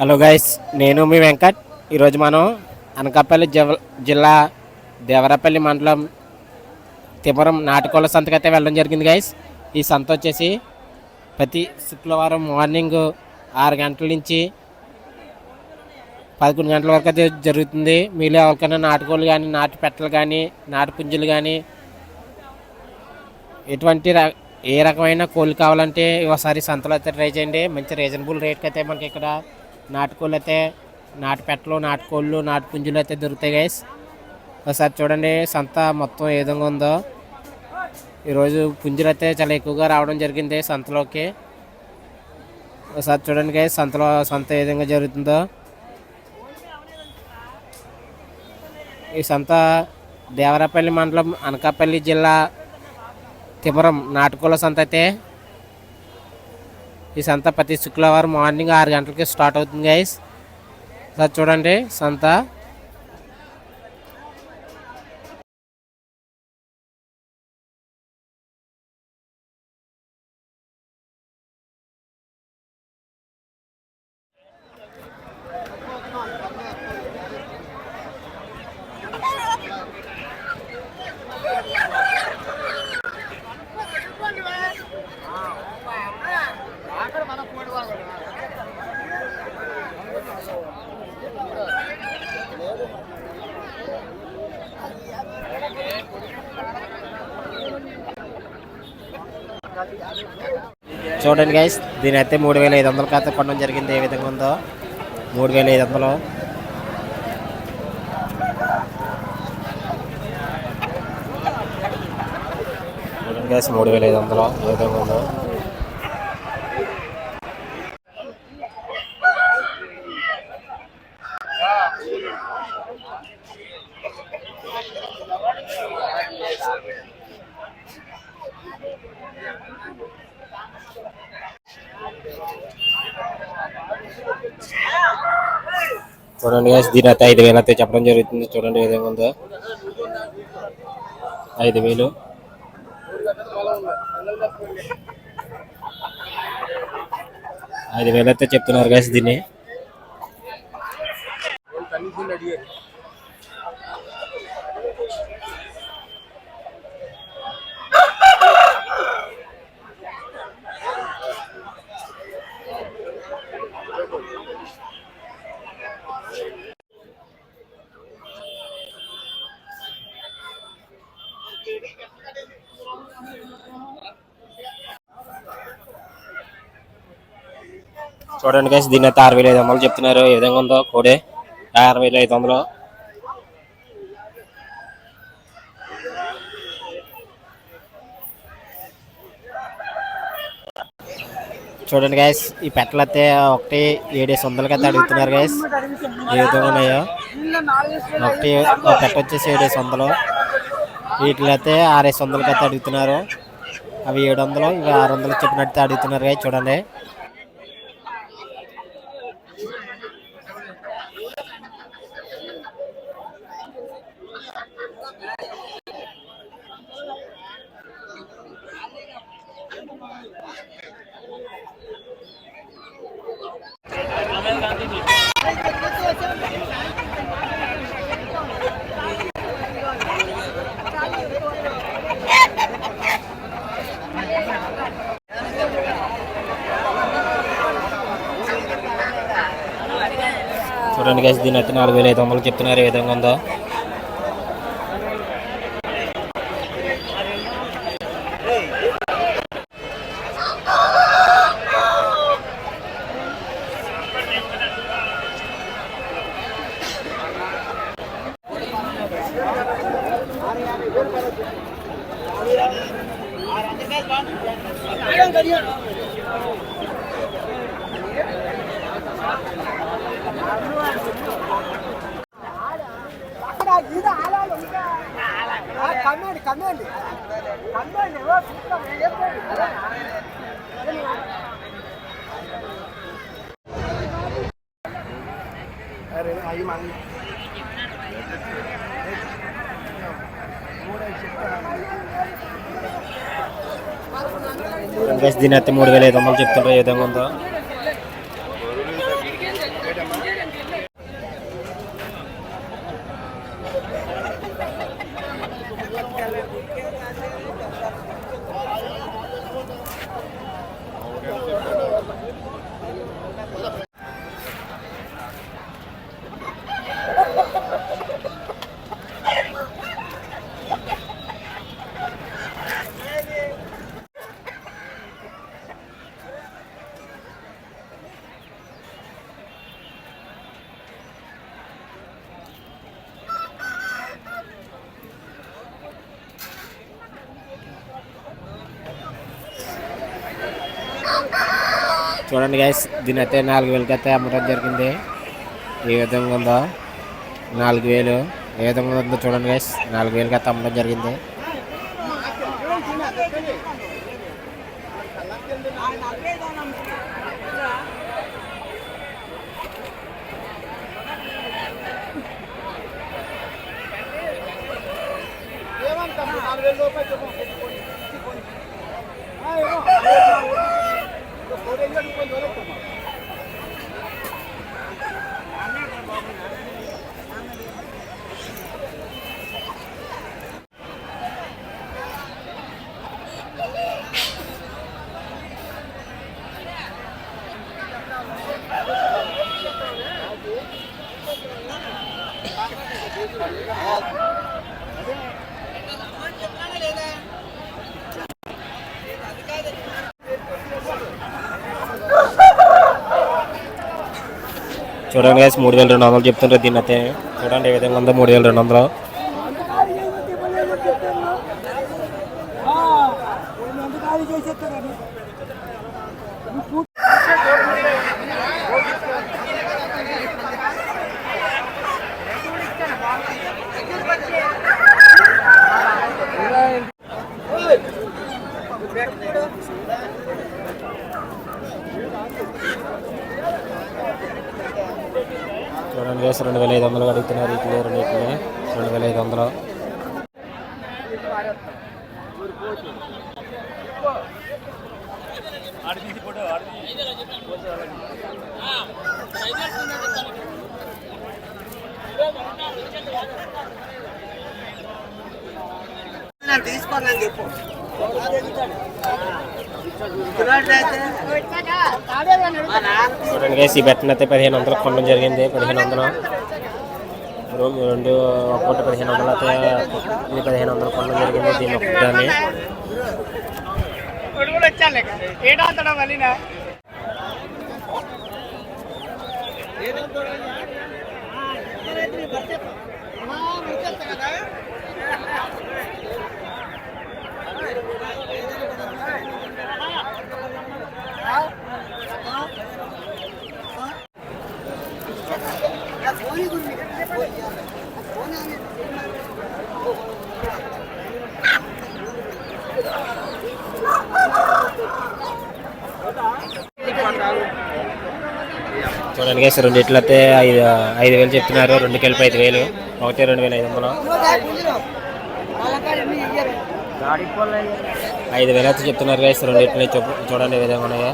Hello guys నేను మీ వెంకట్. ఈరోజు మనం అనకాపల్లి జివ జిల్లా దేవరపల్లి మండలం తిమరం నాటుకోళ్ళ సంతకైతే వెళ్ళడం జరిగింది గైస్. ఈ సంత వచ్చేసి ప్రతి శుక్రవారం మార్నింగ్ ఆరు గంటల నుంచి పదకొండు గంటల వరకు అయితే జరుగుతుంది. మీలో ఎవరికైనా నాటుకోళ్ళు కానీ నాటు పెట్టలు కానీ నాటు పుంజులు కానీ ఎటువంటి ఏ రకమైన కోళ్ళు కావాలంటే ఒకసారి సంతలో అయితే ట్రై చేయండి. మంచి రీజనబుల్ రేట్కి అయితే మనకి ఇక్కడ నాటుకోళ్ళు అయితే నాటు పెట్టలు నాటుకోళ్ళు నాటు పుంజులు అయితే దొరుకుతాయి గైస్ ఒకసారి చూడండి సంత మొత్తం ఏ విధంగా ఉందో. ఈరోజు పుంజులు అయితే చాలా ఎక్కువగా రావడం జరిగింది సంతలోకి. ఒకసారి చూడండి గైస్ సంతలో సంత ఏ విధంగా జరుగుతుందో. ఈ సంత దేవరపల్లి మండలం అనకాపల్లి జిల్లా తిమరం నాటుకోళ్ళ సంత అయితే. ఈ సంత ప్రతి శుక్రవారం మార్నింగ్ ఆరు గంటలకి స్టార్ట్ అవుతుంది గైస్ సార్ చూడండి సంత. చూడండి గైస్ దీని అయితే మూడు వేల ఐదు వందలకి అయితే కొనడం జరిగింది. ఏ విధంగా ఉందో మూడు వేల ఐదు వందలు. చూడండి గైస్ మూడు వేల ఐదు వందలు ఏ విధంగా ఉందో. చూడండి గాయస్ దీని అయితే ఐదు వేలు అయితే చెప్పడం జరుగుతుంది. చూడండి ఏ విధంగా ఉందో. ఐదు వేలు. ఐదు వేలు అయితే చెప్తున్నారు గాయస్ దీన్ని. చూడండి గైస్ దీని అయితే ఆరు వేల ఐదు వందలు చెప్తున్నారు. ఏ విధంగా ఉందో కోడే. ఆరు వేల ఐదు వందలు. చూడండి గైస్ ఈ పెట్టలు అయితే ఒకటి ఏడేసి వందలకి అయితే అడుగుతున్నారు గైస్ ఏ విధంగా ఉన్నాయో. ఒకటి ఒక పెట్ట వచ్చేసి ఏడేసి వందలు. వీటిలైతే ఆరేసి వందలకి అయితే అడుగుతున్నారు. అవి ఏడు వందలు ఇవి ఆరు వందలు చెప్పినట్టు అడుగుతున్నారు. చూడండి. చూడండి గైస్ దీని అయితే నాలుగు వేల ఐదు వందలు చెప్తున్నారు. ఏ విధంగా ఉందో కమ్మండి కమ్మండి కమ్మండి ఓ సూత్రం నేను చెప్పండి అరే అయ్యి మంది గైస్ దీని అయితే మూడు వేల ఐదు వందలు చెప్తుంటారు ఏ విధంగా ఉందో చూడండి గైస్ దీని అయితే నాలుగు వేలకి అయితే అమ్మడం జరిగింది. ఏ విధంగా ఉందో? నాలుగు వేలు. ఏ విధంగా ఉందో చూడండి గైస్ నాలుగు వేలకి అయితే అమ్మడం జరిగింది. నాలుగు వేల రూపాయలు por ello no puedo tomar. చూడండి గైస్ మూడు వేల రెండు వందలు చెప్తుంటే దీని అయితే. చూడండి ఏ విధంగా ఉందో మూడు వేల రెండు వందలు. ఎందుకు చేసేస్తారని చూడండి వేసి రెండు వేల ఐదు వందలు అడుగుతున్నారు ఇట్లే రెండింటిని రెండు వేల ఐదు వందలు. తీసుకోండి చెప్పు. చూడండి ఈ బెట్టను అయితే పదిహేను వందలు కొనడం జరిగింది. పదిహేను వందలు. రెండు ఒక్కొక్కటి పదిహేను వందలు అయితే ఇది పదిహేను వందలు కొనడం జరిగింది దీన్ని ఒక్కదాన్ని. కూడా గైస్ రెండిట్లు అయితే ఐదు ఐదు వేలు చెప్తున్నారు. రెండు కలిపి ఐదు వేలు. ఒకటి రెండు వేల ఐదు వందలు. ఐదు వేలు అయితే చెప్తున్నారు గైస్ రెండిట్లు చూడండి ఏ విధంగా